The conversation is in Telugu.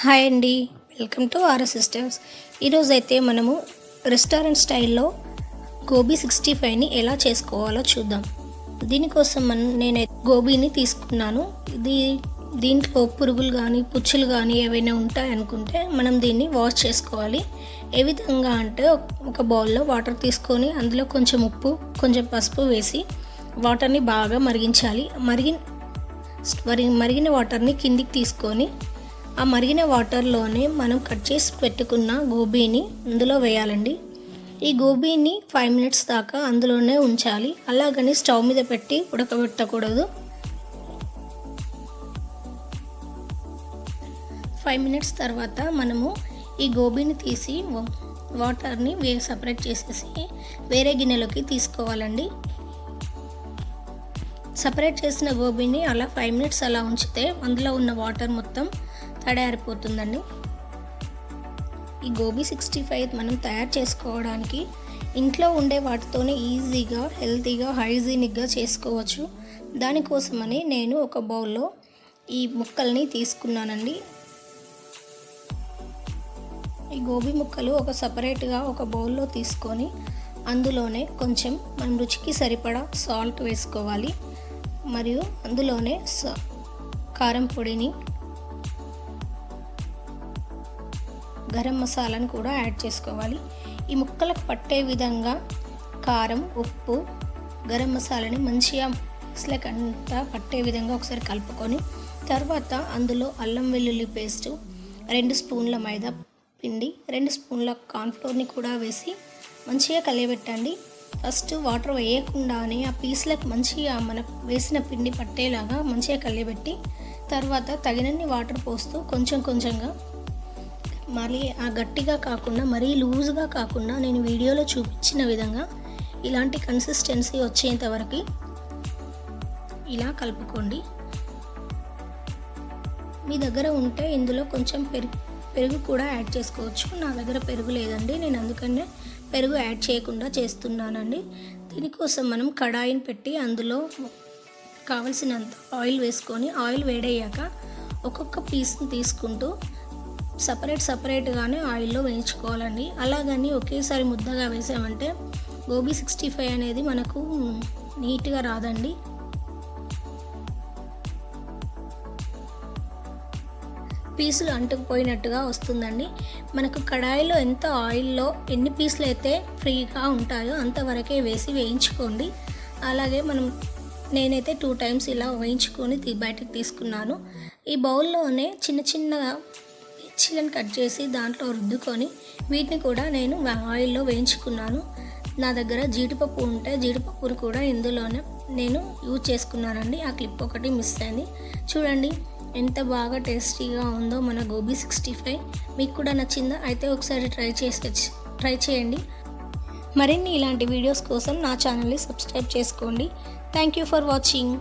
హాయ్ అండి. వెల్కమ్ టు ఆర్ఎస్ సిస్టమ్స్ ఈరోజు అయితే మనము రెస్టారెంట్ స్టైల్లో గోబీ సిక్స్టీ ఫైవ్ని ఎలా చేసుకోవాలో చూద్దాం. దీనికోసం మనం నేను గోబీని తీసుకున్నాను. ఇది దీంట్లో పురుగులు కానీ పుచ్చులు కానీ ఏవైనా ఉంటాయనుకుంటే మనం దీన్ని వాష్ చేసుకోవాలి. ఏ విధంగా అంటే ఒక బౌల్లో వాటర్ తీసుకొని అందులో కొంచెం ఉప్పు కొంచెం పసుపు వేసి వాటర్ని బాగా మరిగించాలి. మరిగి మరి మరిగిన వాటర్ని కిందికి తీసుకొని ఆ మరిగిన వాటర్లోనే మనం కట్ చేసి పెట్టుకున్న గోబీని అందులో వేయాలండి. ఈ గోబీని ఫైవ్ మినిట్స్ దాకా అందులోనే ఉంచాలి. అలాగని స్టవ్ మీద పెట్టి ఉడకబెట్టకూడదు. ఫైవ్ మినిట్స్ తర్వాత మనము ఈ గోబీని తీసి వాటర్ని వే సపరేట్ చేసేసి వేరే గిన్నెలోకి తీసుకోవాలండి. సపరేట్ చేసిన గోబీని అలా ఫైవ్ మినిట్స్ అలా ఉంచితే అందులో ఉన్న వాటర్ మొత్తం తయారైపోతుందండి ఈ గోబీ సిక్స్టీ ఫైవ్ మనం తయారు చేసుకోవడానికి ఇంట్లో ఉండే వాటితోనే ఈజీగా హెల్తీగా హైజీనిక్గా చేసుకోవచ్చు. దానికోసమని నేను ఒక బౌల్లో ఈ ముక్కల్ని తీసుకున్నానండి. ఈ గోబీ ముక్కలు ఒక సపరేట్గా ఒక బౌల్లో తీసుకొని అందులోనే కొంచెం మనం రుచికి సరిపడా సాల్ట్ వేసుకోవాలి. మరియు అందులోనే స- కారం పొడిని గరం మసాలాను కూడా యాడ్ చేసుకోవాలి. ఈ ముక్కలకు పట్టే విధంగా కారం ఉప్పు గరం మసాలాని మంచిగా ముక్కలకు అంతా పట్టే విధంగా ఒకసారి కలుపుకొని తర్వాత అందులో అల్లం వెల్లుల్లి పేస్టు రెండు స్పూన్ల మైదా పిండి రెండు స్పూన్ల కార్న్ఫ్లోర్ని కూడా వేసి మంచిగా కలియబెట్టండి. ఫస్ట్ వాటర్ వేయకుండానే ఆ పీస్లకు మంచిగా మనకు వేసిన పిండి పట్టేలాగా మంచిగా కలియబెట్టి తర్వాత తగినన్ని వాటర్ పోస్తూ కొంచెం కొంచెంగా మరీ ఆ గట్టిగా కాకుండా మరీ లూజ్గా కాకుండా నేను వీడియోలో చూపించిన విధంగా ఇలాంటి కన్సిస్టెన్సీ వచ్చేంత వరకు ఇలా కలుపుకోండి. మీ దగ్గర ఉంటే ఇందులో కొంచెం పెరుగు పెరుగు కూడా యాడ్ చేసుకోవచ్చు. నా దగ్గర పెరుగు లేదండి. నేను అందుకనే పెరుగు యాడ్ చేయకుండా చేస్తున్నానండి. దీనికోసం మనం కడాయిని పెట్టి అందులో కావలసినంత ఆయిల్ వేసుకొని ఆయిల్ వేడయ్యాక ఒక్కొక్క పీస్ని తీసుకుంటూ సపరేట్ సపరేట్గానే ఆయిల్లో వేయించుకోవాలండి. అలాగని ఒకేసారి ముద్దగా వేసామంటే గోబీ సిక్స్టీ ఫైవ్ అనేది మనకు నీట్గా రాదండి. పీసులు అంటుకుపోయినట్టుగా వస్తుందండి. మనకు కడాయిలో ఎంత ఆయిల్లో ఎన్ని పీసులు అయితే ఫ్రీగా ఉంటాయో అంతవరకే వేసి వేయించుకోండి. అలాగే మనం నేనైతే టూ టైమ్స్ ఇలా వేయించుకొని బయటకు తీసుకున్నాను. ఈ బౌల్లోనే చిన్న చిన్నగా మిర్చీలను కట్ చేసి దాంట్లో రుద్దుకొని వీటిని కూడా నేను ఆయిల్లో వేయించుకున్నాను. నా దగ్గర జీడిపప్పు ఉంటే జీడిపప్పును కూడా ఇందులోనే నేను యూజ్ చేసుకున్నానండి. ఆ క్లిప్ ఒకటి మిస్ అయింది. చూడండి ఎంత బాగా టేస్టీగా ఉందో మన గోబీ సిక్స్టీ ఫైవ్. మీకు కూడా నచ్చిందా? అయితే ఒకసారి ట్రై చేసి ట్రై చేయండి. మరిన్ని ఇలాంటి వీడియోస్ కోసం నా ఛానల్ని సబ్స్క్రైబ్ చేసుకోండి. Thank you for watching.